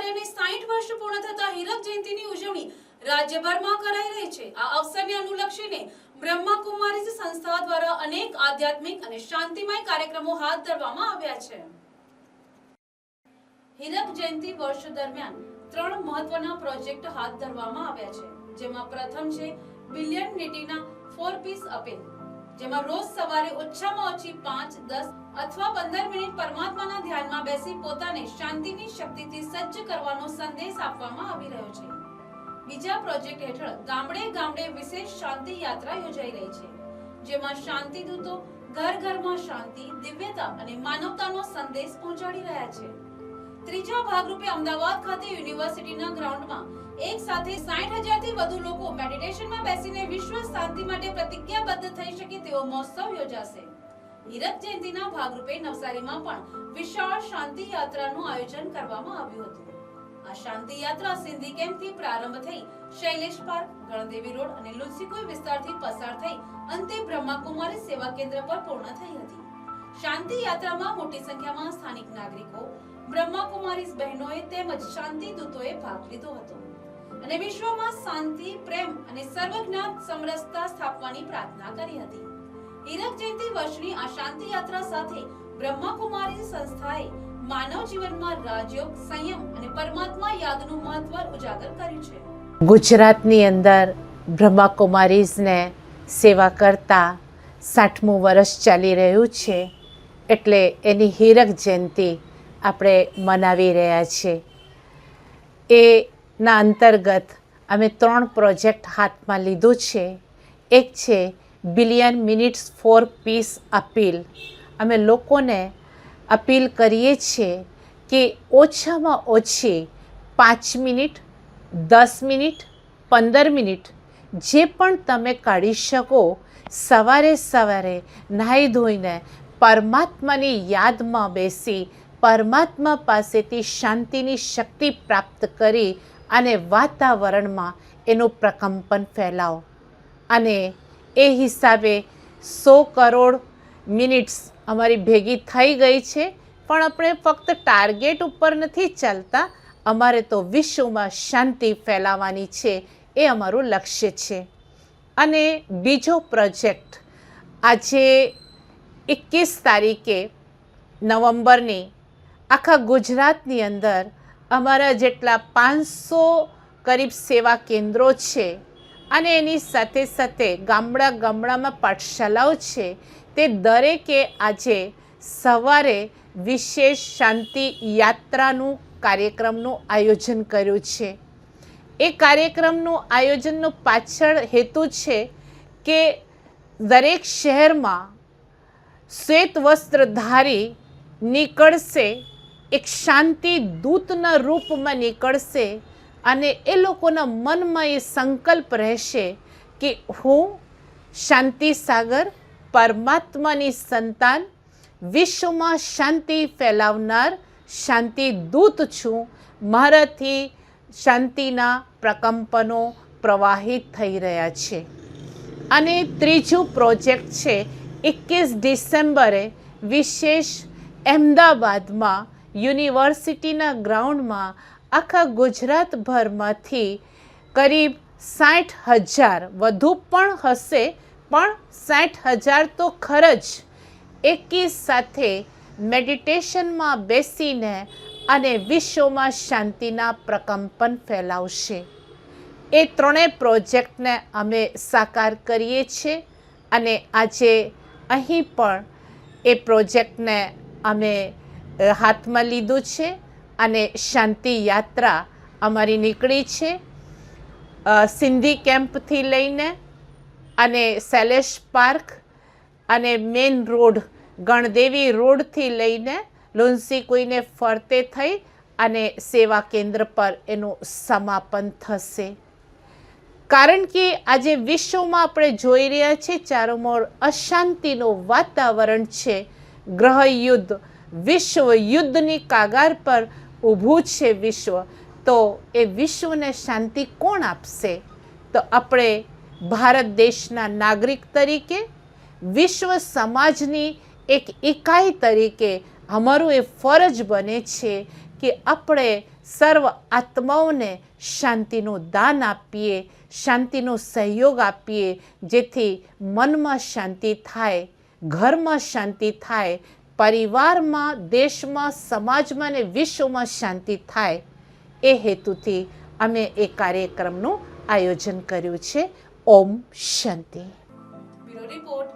કાર્યને 60 વર્ષ પૂર્ણ થતા હીરક જયંતિની ઉજવણી રાજ્યભરમાં કરાઈ રહી છે. આ અવસરને અનુલક્ષીને બ્રહ્માકુમારીઝ સંસ્થા દ્વારા અનેક આધ્યાત્મિક અને શાંતિમય કાર્યક્રમો હાથ ધરવામાં આવ્યા છે. હીરક જયંતિ વર્ષ દરમિયાન ત્રણ મહત્વના પ્રોજેક્ટ હાથ ધરવામાં આવ્યા છે. જેમાં પ્રથમ છે બિલિયન નીટીના ફોર પીસ અપીલ. જેમાં રોજ સવારે ઓછામાં ઓછી પાંચ, દસ અથવા પંદર મિનિટ પરમાત્માના ધ્યાનમાં બેસી પોતાને શાંતિની શક્તિથી સજ્જ કરવાનો સંદેશ આપવામાં આવી રહ્યો છે. બીજા પ્રોજેક્ટ હેઠળ ગામડે ગામડે વિશેષ શાંતિ યાત્રા યોજાઈ રહી છે, જેમાં શાંતિ દૂતો ઘર ઘરમાં શાંતિ, દિવ્યતા અને માનવતાનો સંદેશ પહોંચાડી રહ્યા છે. ત્રીજા ભાગરૂપે અમદાવાદ ખાતે યુનિવર્સિટીના ગ્રાઉન્ડમાં એક સાથે 60000 થી વધુ લોકો મેડિટેશનમાં બેસીને વિશ્વ શાંતિ માટે પ્રતિજ્ઞાબદ્ધ થઈ શકે તેવો મહોત્સવ યોજાશે. હીરક જયંતિના ભાગરૂપે નવસારીમાં પણ વિશાળ શાંતિ યાત્રાનું આયોજન કરવામાં આવ્યું હતું. આ શાંતિ યાત્રા સિંધી કેમ્પથી પ્રારંભ થઈ શૈલેષ પાર્ક, ગણદેવી રોડ અને લુસીકોઈ વિસ્તારથી પસાર થઈ અંતે બ્રહ્માકુમારી સેવા કેન્દ્ર પર પૂર્ણ થઈ હતી. શાંતિ યાત્રામાં મોટી સંખ્યામાં સ્થાનિક નાગરિકો બ્રહ્માકુમારી બહેનોએ તેમજ શાંતિ દૂતોએ ભાગ લીધો હતો. અને વિશ્વમાં શાંતિ, પ્રેમ અને સર્વજ્ઞાન સમરસતા સ્થાપવાની પ્રાર્થના કરી હતી. હીરક જયંતિ વર્ષની આ શાંતિ યાત્રા સાથે બ્રહ્માકુમારી સંસ્થાએ માનવ જીવનમાં રાજયોગ, સંયમ અને પરમાત્મા યાદનું મહત્વ ઉજાગર કર્યું છે. ગુજરાતની અંદર બ્રહ્માકુમારીઝને સેવા કરતા સાઠમું વર્ષ ચાલી રહ્યું છે, એટલે એની હીરક જયંતિ આપણે મનાવી રહ્યા છીએ. એના અંતર્ગત અમે ત્રણ પ્રોજેક્ટ હાથમાં લીધું છે. એક છે billion minutes for peace appeal. અમે લોકોને અપીલ કરીએ છીએ કે ઓછામાં ઓછી પાંચ મિનિટ, દસ મિનિટ, પંદર મિનિટ જે પણ તમે કાઢી શકો, સવારે સવારે નાહી ધોઈને પરમાત્માની યાદમાં બેસી પરમાત્મા પાસેથી શાંતિની શક્તિ પ્રાપ્ત કરી અને વાતાવરણમાં એનું પ્રકંપન ફેલાવો. અને એ હિસાબે સો કરોડ મિનિટ્સ અમારી ભેગી થઈ ગઈ છે, પણ આપણે ફક્ત ટાર્ગેટ ઉપર નથી ચાલતા, અમારે તો વિશ્વમાં શાંતિ ફેલાવવાની છે, એ અમારું લક્ષ્ય છે. અને બીજો પ્રોજેક્ટ, આજે એકવીસ તારીખે નવેમ્બરની આખા ગુજરાતની અંદર અમારા જેટલા પાંચસો કરીબ સેવા કેન્દ્રો છે અને એની સાથે સાથે ગામડા ગામડામાં પાઠશાલાઓ છે, તે દરેકે આજે સવારે વિશેષ શાંતિ યાત્રાનું કાર્યક્રમનું આયોજન કર્યું છે. એ કાર્યક્રમનું આયોજનનો પાછળ હેતુ છે કે દરેક શહેરમાં શ્વેત વસ્ત્રધારી નીકળશે એક શાંતિ દૂતના રૂપમાં નીકળશે અને એ લોકોના મનમાં એ સંકલ્પ રહેશે કે હું શાંતિ સાગર, પરમાત્માની સંતાન, વિશ્વમાં શાંતિ ફેલાવનાર શાંતિ દૂત છું. મારાથી શાંતિના પ્રકંપનો પ્રવાહિત થઈ રહ્યા છે. અને ત્રીજું પ્રોજેક્ટ છે, એકવીસ ડિસેમ્બરે વિશેષ અહેમદાબાદમાં યુનિવર્સિટીના ગ્રાઉન્ડમાં આખા ગુજરાતભરમાંથી કરીબ સાઠ હજાર, વધુ પણ હશે, પણ સાઠ હજાર તો ખરજ. એકી સાથે મેડિટેશનમાં બેસીને અને વિશ્વમાં શાંતિના પ્રકંપન ફેલાવશે. એ ત્રણેય પ્રોજેક્ટને અમે સાકાર કરીએ છીએ અને આજે અહીં પણ એ પ્રોજેક્ટને અમે હાથમાં લીધું છે અને શાંતિ યાત્રા અમારી નીકળી છે. સિંધી કેમ્પથી લઈને અને શૈલેષ પાર્ક અને મેન રોડ, ગણદેવી રોડથી લઈને લુન્સી કોઈને ફરતે થઈ અને સેવા કેન્દ્ર પર એનું સમાપન થશે. કારણ કે આજે વિશ્વમાં આપણે જોઈ રહ્યા છીએ, ચારોમોર અશાંતિનું વાતાવરણ છે. ગ્રહ યુદ્ધ વિશ્વ યુદ્ધની કાગાર પર ઊભું છે વિશ્વ. તો એ વિશ્વને શાંતિ કોણ આપશે? તો આપણે ભારત દેશના નાગરિક તરીકે, વિશ્વ સમાજની એક ઇકાઈ તરીકે અમારું એ ફરજ બને છે કે આપણે સર્વ આત્માઓને શાંતિનું દાન આપીએ, શાંતિનો સહયોગ આપીએ, જેથી મનમાં શાંતિ થાય, ઘરમાં શાંતિ થાય પરિવારમાં, દેશમાં, સમાજમાં અને વિશ્વમાં શાંતિ થાય એ હેતુથી અમે એ કાર્યક્રમનું આયોજન કર્યું છે. ઓમ શાંતિ. રિપોર્ટ